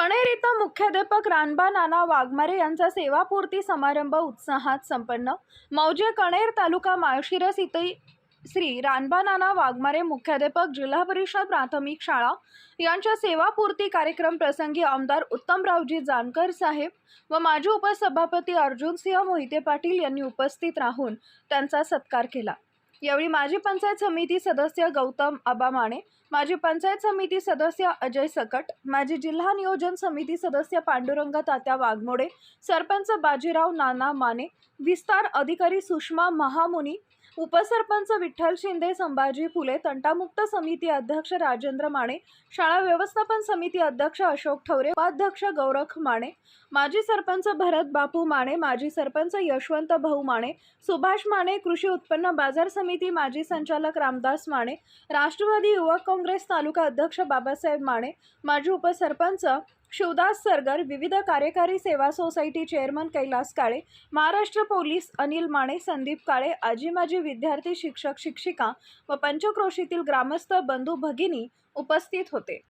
कणेर इथं मुख्याध्यापक रानबा नाना वाघमारे यांचा सेवापूर्ती समारंभ उत्साहात संपन्न. मौजे कणेर तालुका माळशिरस इथे श्री रानबा नाना वाघमारे मुख्याध्यापक जिल्हा परिषद प्राथमिक शाळा यांच्या सेवापूर्ती कार्यक्रम प्रसंगी आमदार उत्तमरावजी जानकर साहेब व माजी उपसभापती अर्जुनसिंह मोहिते पाटील यांनी उपस्थित राहून त्यांचा सत्कार केला. यावेळी माजी पंचायत समिती सदस्य गौतम आबा माने माजी पंचायत समिती सदस्य अजय सकट माजी जिल्हा नियोजन समिती सदस्य पांडुरंग तात्या वाघमोडे सरपंच बाजीराव नाना माने विस्तार अधिकारी सुषमा महामुनी उपसरपंच विठ्ठल शिंदे संभाजी फुले तंटामुक्त समिती अध्यक्ष राजेंद्र माने शाळा व्यवस्थापन समिती अध्यक्ष अशोक ठवरे उपाध्यक्ष गौरख माने माजी सरपंच भरत बापू माने माजी सरपंच यशवंत भाऊ माने सुभाष माने कृषी उत्पन्न बाजार समिती माजी संचालक रामदास माने राष्ट्रवादी युवक काँग्रेस तालुका अध्यक्ष बाबासाहेब माने माजी उपसरपंच शिवदास सरगर विविध कार्यकारी सेवा society chairman Kailas Kale Maharashtra police Anil Mane Sandeep Kale आजी माजी विद्यार्थी शिक्षक शिक्षिका व पंचक्रोशीतील ग्रामस्थ बंधू भगिनी उपस्थित होते.